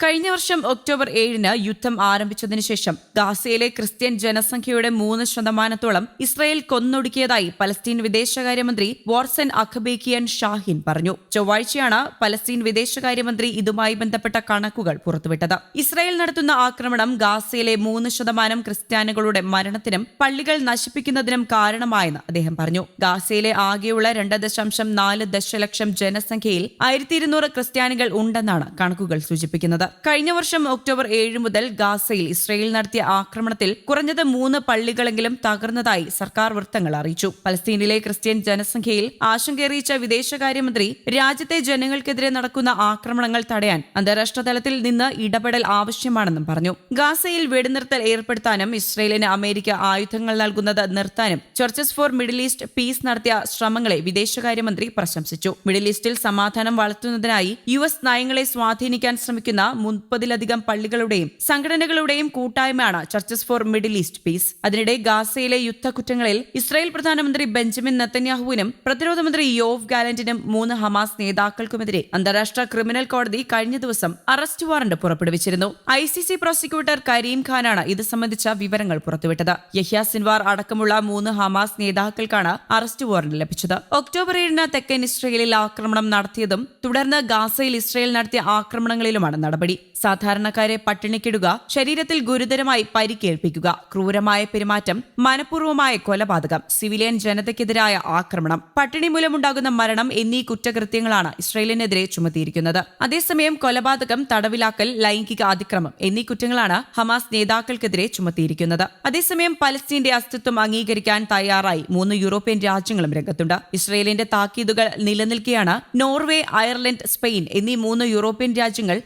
കഴിഞ്ഞ വർഷം ഒക്ടോബർ ഏഴിന് യുദ്ധം ആരംഭിച്ചതിനു ശേഷം ഗാസയിലെ ക്രിസ്ത്യൻ ജനസംഖ്യയുടെ മൂന്ന് ശതമാനത്തോളം ഇസ്രായേൽ കൊന്നൊടുക്കിയതായി പലസ്തീൻ വിദേശകാര്യമന്ത്രി വാർസൻ അഖബേക്കിയൻ ഷാഹിൻ പറഞ്ഞു. ചൊവ്വാഴ്ചയാണ് പലസ്തീൻ വിദേശകാര്യമന്ത്രി ഇതുമായി ബന്ധപ്പെട്ട കണക്കുകൾ പുറത്തുവിട്ടത്. ഇസ്രായേൽ നടത്തുന്ന ആക്രമണം ഗാസയിലെ മൂന്ന് ശതമാനം ക്രിസ്ത്യാനികളുടെ മരണത്തിനും പള്ളികൾ നശിപ്പിക്കുന്നതിനും കാരണമായെന്ന് അദ്ദേഹം പറഞ്ഞു. ഗാസയിലെ ആകെയുള്ള രണ്ട് ദശാംശം നാല് ദശലക്ഷം ജനസംഖ്യയിൽ ആയിരത്തി ഇരുന്നൂറ് ക്രിസ്ത്യാനികൾ ഉണ്ടെന്നാണ് കണക്കുകൾ സൂചിപ്പിക്കുന്നത്. കഴിഞ്ഞ വർഷം ഒക്ടോബർ ഏഴ് മുതൽ ഗാസയിൽ ഇസ്രയേൽ നടത്തിയ ആക്രമണത്തിൽ കുറഞ്ഞത് മൂന്ന് പള്ളികളെങ്കിലും തകർന്നതായി സർക്കാർ വൃത്തങ്ങൾ അറിയിച്ചു. പലസ്തീനിലെ ക്രിസ്ത്യൻ ജനസംഖ്യയിൽ ആശങ്കയറിയിച്ച വിദേശകാര്യമന്ത്രി രാജ്യത്തെ ജനങ്ങൾക്കെതിരെ നടക്കുന്ന ആക്രമണങ്ങൾ തടയാൻ അന്താരാഷ്ട്ര തലത്തിൽ നിന്ന് ഇടപെടൽ ആവശ്യമാണെന്നും പറഞ്ഞു. ഗാസയിൽ വെടിനിർത്തൽ ഏർപ്പെടുത്താനും ഇസ്രയേലിന് അമേരിക്ക ആയുധങ്ങൾ നൽകുന്നത് നിർത്താനും Churches for Middle East Peace നടത്തിയ ശ്രമങ്ങളെ വിദേശകാര്യമന്ത്രി പ്രശംസിച്ചു. മിഡിൽ ഈസ്റ്റിൽ സമാധാനം വളർത്തുന്നതിനായി യു എസ് നയങ്ങളെ സ്വാധീനിക്കാൻ ശ്രമിക്കുന്ന മുപ്പതിലധികം പള്ളികളുടെയും സംഘടനകളുടെയും കൂട്ടായ്മയാണ് Churches for Middle East Peace അതിനിടെ ഗാസയിലെ യുദ്ധക്കുറ്റങ്ങളിൽ ഇസ്രായേൽ പ്രധാനമന്ത്രി ബെഞ്ചമിൻ നെത്തന്യാഹുവിനും പ്രതിരോധ മന്ത്രി യോവ് ഗാലന്റിനും മൂന്ന് ഹമാസ് നേതാക്കൾക്കുമെതിരെ അന്താരാഷ്ട്ര ക്രിമിനൽ കോടതി കഴിഞ്ഞ ദിവസം അറസ്റ്റ് വാറന്റ് പുറപ്പെടുവിച്ചിരുന്നു. I C C prosecutor Karim ഖാനാണ് ഇത് സംബന്ധിച്ച വിവരങ്ങൾ പുറത്തുവിട്ടത്. യഹ്യ സിൻവാർ അടക്കമുള്ള മൂന്ന് ഹമാസ് നേതാക്കൾക്കാണ് അറസ്റ്റ് വാറന്റ് ലഭിച്ചത്. ഒക്ടോബർ ഏഴിന് തെക്കൻ ഇസ്രയേലിൽ ആക്രമണം നടത്തിയതും തുടർന്ന് ഗാസയിൽ ഇസ്രയേൽ നടത്തിയ ആക്രമണങ്ങളിലുമാണ് നടപടി. സാധാരണക്കാരെ പട്ടിണിക്കിടുക ശരീരത്തിൽ ഗുരുതരമായി പരിക്കേൽപ്പിക്കുക ക്രൂരമായ പെരുമാറ്റം മനഃപൂർവമായ കൊലപാതകം സിവിലിയൻ ജനതയ്ക്കെതിരായ ആക്രമണം പട്ടിണി മൂലമുണ്ടാകുന്ന മരണം എന്നീ കുറ്റകൃത്യങ്ങളാണ് ഇസ്രയേലിനെതിരെ ചുമത്തിയിരിക്കുന്നത്. അതേസമയം കൊലപാതകം തടവിലാക്കൽ ലൈംഗിക അതിക്രമം എന്നീ കുറ്റങ്ങളാണ് ഹമാസ് നേതാക്കൾക്കെതിരെ ചുമത്തിയിരിക്കുന്നത്. അതേസമയം പലസ്തീന്റെ അസ്തിത്വം അംഗീകരിക്കാൻ തയ്യാറായി മൂന്ന് യൂറോപ്യൻ രാജ്യങ്ങളും രംഗത്തുണ്ട്. ഇസ്രയേലിന്റെ താക്കീതുകൾ നിലനിൽക്കെയാണ് നോർവേ അയർലൻഡ് സ്പെയിൻ എന്നീ മൂന്ന് യൂറോപ്യൻ രാജ്യങ്ങൾ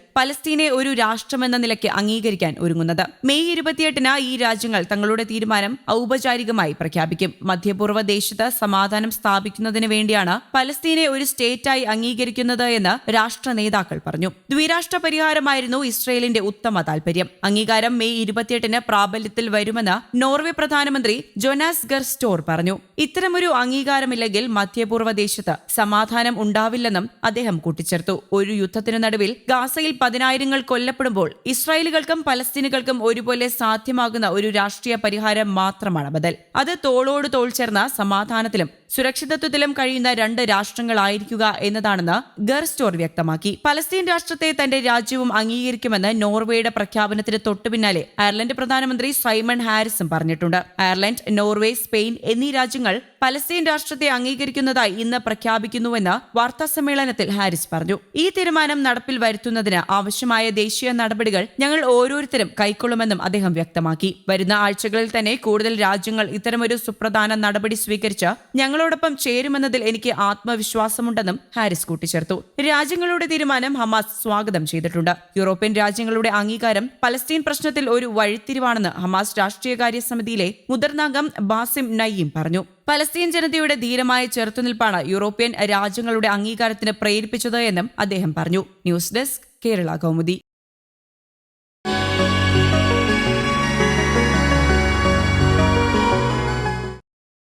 പലസ്തീനെ ഒരു രാഷ്ട്രമെന്ന നിലയ്ക്ക് അംഗീകരിക്കാൻ ഒരുങ്ങുന്നത്. മെയ് ഇരുപത്തിയെട്ടിന് ഈ രാജ്യങ്ങൾ തങ്ങളുടെ തീരുമാനം ഔപചാരികമായി പ്രഖ്യാപിക്കും. മധ്യപൂർവ ദേശത്ത് സമാധാനം സ്ഥാപിക്കുന്നതിന് വേണ്ടിയാണ് പലസ്തീനെ ഒരു സ്റ്റേറ്റായി അംഗീകരിക്കുന്നത് എന്ന് രാഷ്ട്ര നേതാക്കൾ പറഞ്ഞു. ദ്വിരാഷ്ട്ര പരിഹാരമായിരുന്നു ഇസ്രയേലിന്റെ ഉത്തമ താൽപര്യം. അംഗീകാരം മെയ് ഇരുപത്തിയെട്ടിന് പ്രാബല്യത്തിൽ വരുമെന്ന് നോർവേ പ്രധാനമന്ത്രി ജൊനാസ് ഗർ സ്റ്റോർ പറഞ്ഞു. ഇത്തരമൊരു അംഗീകാരമില്ലെങ്കിൽ മധ്യപൂർവ ദേശത്ത് സമാധാനം ഉണ്ടാവില്ലെന്നും അദ്ദേഹം കൂട്ടിച്ചേർത്തു. ഒരു യുദ്ധത്തിനു നടുവിൽ ഗാസയിൽ പതിനായിരങ്ങൾ കൊല്ലപ്പെടുമ്പോൾ ഇസ്രായേലുകൾക്കും പലസ്തീനുകൾക്കും ഒരുപോലെ സാധ്യമാകുന്ന ഒരു രാഷ്ട്രീയ പരിഹാരം മാത്രമാണ് ബദൽ. അത് തോളോട് തോൾ ചേർന്ന സമാധാനത്തിലും സുരക്ഷിതത്വത്തിലും കഴിയുന്ന രണ്ട് രാഷ്ട്രങ്ങളായിരിക്കുക എന്നതാണെന്ന് ഗർസ്റ്റോർ വ്യക്തമാക്കി. പലസ്തീൻ രാഷ്ട്രത്തെ തന്റെ രാജ്യവും അംഗീകരിക്കുമെന്ന് നോർവേയുടെ പ്രഖ്യാപനത്തിന് തൊട്ടുപിന്നാലെ അയർലൻഡ് പ്രധാനമന്ത്രി സൈമൺ ഹാരിസും പറഞ്ഞിട്ടുണ്ട്. അയർലൻഡ് നോർവേ സ്പെയിൻ എന്നീ രാജ്യങ്ങൾ പലസ്തീൻ രാഷ്ട്രത്തെ അംഗീകരിക്കുന്നതായി ഇന്ന് പ്രഖ്യാപിക്കുന്നുവെന്ന് വാർത്താ സമ്മേളനത്തിൽ ഹാരിസ് പറഞ്ഞു. ഈ തീരുമാനം നടപ്പിൽ വരുത്തുന്നതിന് ആവശ്യമായ ദേശീയ നടപടികൾ ഞങ്ങൾ ഓരോരുത്തരും കൈക്കൊള്ളുമെന്നും അദ്ദേഹം വ്യക്തമാക്കി. വരുന്ന ആഴ്ചകളിൽ തന്നെ കൂടുതൽ രാജ്യങ്ങൾ ഇത്തരമൊരു സുപ്രധാന നടപടി സ്വീകരിച്ച് ഞങ്ങളോടൊപ്പം ചേരുമെന്നതിൽ എനിക്ക് ആത്മവിശ്വാസമുണ്ടെന്നും ഹാരിസ് കൂട്ടിച്ചേർത്തു. രാജ്യങ്ങളുടെ തീരുമാനം ഹമാസ് സ്വാഗതം ചെയ്തിട്ടുണ്ട്. യൂറോപ്യൻ രാജ്യങ്ങളുടെ അംഗീകാരം പലസ്തീൻ പ്രശ്നത്തിൽ ഒരു വഴിത്തിരിവാണെന്ന് ഹമാസ് രാഷ്ട്രീയകാര്യ സമിതിയിലെ മുതിർന്നാംഗം ബാസിം നയീം പറഞ്ഞു. പലസ്തീൻ ജനതയുടെ ധീരമായ ചെറുത്തുനിൽപ്പാണ് യൂറോപ്യൻ രാജ്യങ്ങളുടെ അംഗീകാരത്തിന് പ്രേരിപ്പിച്ചത് എന്നും അദ്ദേഹം പറഞ്ഞു. News desk Kerala Kaumudi.